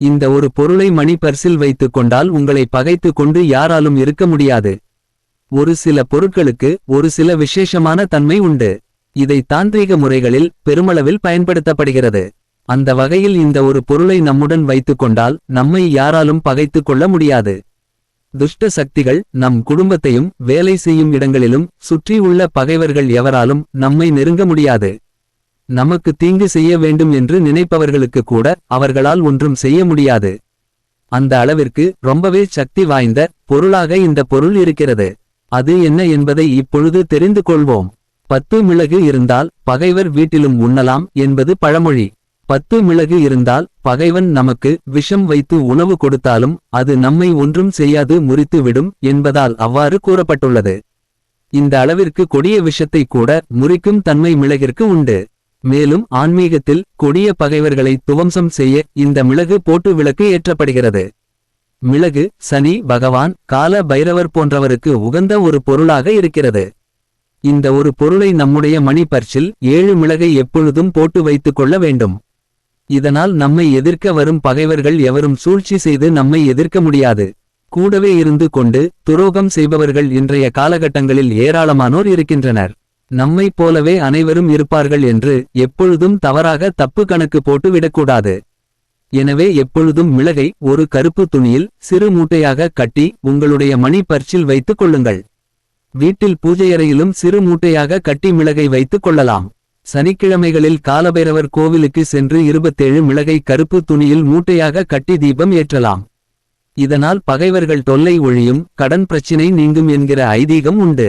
இந்த ஒரு பொருளை மணி பர்சில் வைத்துக் கொண்டால் உங்களை பகைத்து கொண்டு யாராலும் இருக்க முடியாது. ஒரு சில பொருட்களுக்கு ஒரு சில விசேஷமான தன்மை உண்டு. இதை தாந்திரீக முறைகளில் பெருமளவில் பயன்படுத்தப்படுகிறது. அந்த வகையில் இந்த ஒரு பொருளை நம்முடன் வைத்துக் கொண்டால் நம்மை யாராலும் பகைத்து கொள்ள முடியாது. துஷ்ட சக்திகள் நம் குடும்பத்தையும் வேலை செய்யும் இடங்களிலும் சுற்றியுள்ள பகைவர்கள் எவராலும் நம்மை நெருங்க முடியாது. நமக்கு தீங்கு செய்ய வேண்டும் என்று நினைப்பவர்களுக்கு கூட அவர்களால் ஒன்றும் செய்ய முடியாது. அந்த அளவிற்கு ரொம்பவே சக்தி வாய்ந்த பொருளாக இந்த பொருள் இருக்கிறது. அது என்ன என்பதை இப்பொழுது தெரிந்து கொள்வோம். பத்து மிளகு இருந்தால் பகைவர் வீட்டிலும் உண்ணலாம் என்பது பழமொழி. பத்து மிளகு இருந்தால் பகைவன் நமக்கு விஷம் வைத்து உணவு கொடுத்தாலும் அது நம்மை ஒன்றும் செய்யாது முறித்து விடும் என்பதால் அவ்வாறு கூறப்பட்டுள்ளது. இந்த அளவிற்கு கொடிய விஷத்தை கூட முறிக்கும் தன்மை மிளகிற்கு உண்டு. மேலும் ஆன்மீகத்தில் கொடிய பகைவர்களை துவம்சம் செய்ய இந்த மிளகு போட்டு விளக்கு ஏற்றப்படுகிறது. மிளகு சனி பகவான் கால பைரவர் போன்றவருக்கு உகந்த ஒரு பொருளாக இருக்கிறது. இந்த ஒரு பொருளை நம்முடைய மணி பர்ச்சில் ஏழு மிளகை எப்பொழுதும் போட்டு வைத்துக் கொள்ள வேண்டும். இதனால் நம்மை எதிர்க்க வரும் பகைவர்கள் எவரும் சூழ்ச்சி செய்து நம்மை எதிர்க்க முடியாது. கூடவே இருந்து கொண்டு துரோகம் செய்பவர்கள் இன்றைய காலகட்டங்களில் ஏராளமானோர் இருக்கின்றனர். நம்மைப் போலவே அனைவரும் இருப்பார்கள் என்று எப்பொழுதும் தவறாக தப்பு கணக்கு போட்டு விடக்கூடாது. எனவே எப்பொழுதும் மிளகை ஒரு கருப்பு துணியில் சிறு மூட்டையாக கட்டி உங்களுடைய மணி பர்ச்சில் வைத்துக் கொள்ளுங்கள். வீட்டில் பூஜையறையிலும் சிறு மூட்டையாக கட்டி மிளகை வைத்துக் கொள்ளலாம். சனிக்கிழமைகளில் காலபைரவர் கோவிலுக்கு சென்று இருபத்தேழு மிளகை கருப்பு துணியில் மூட்டையாக கட்டி தீபம் ஏற்றலாம். இதனால் பகைவர்கள் தொல்லை ஒழியும் கடன் பிரச்சினை நீங்கும் என்கிற ஐதீகம் உண்டு.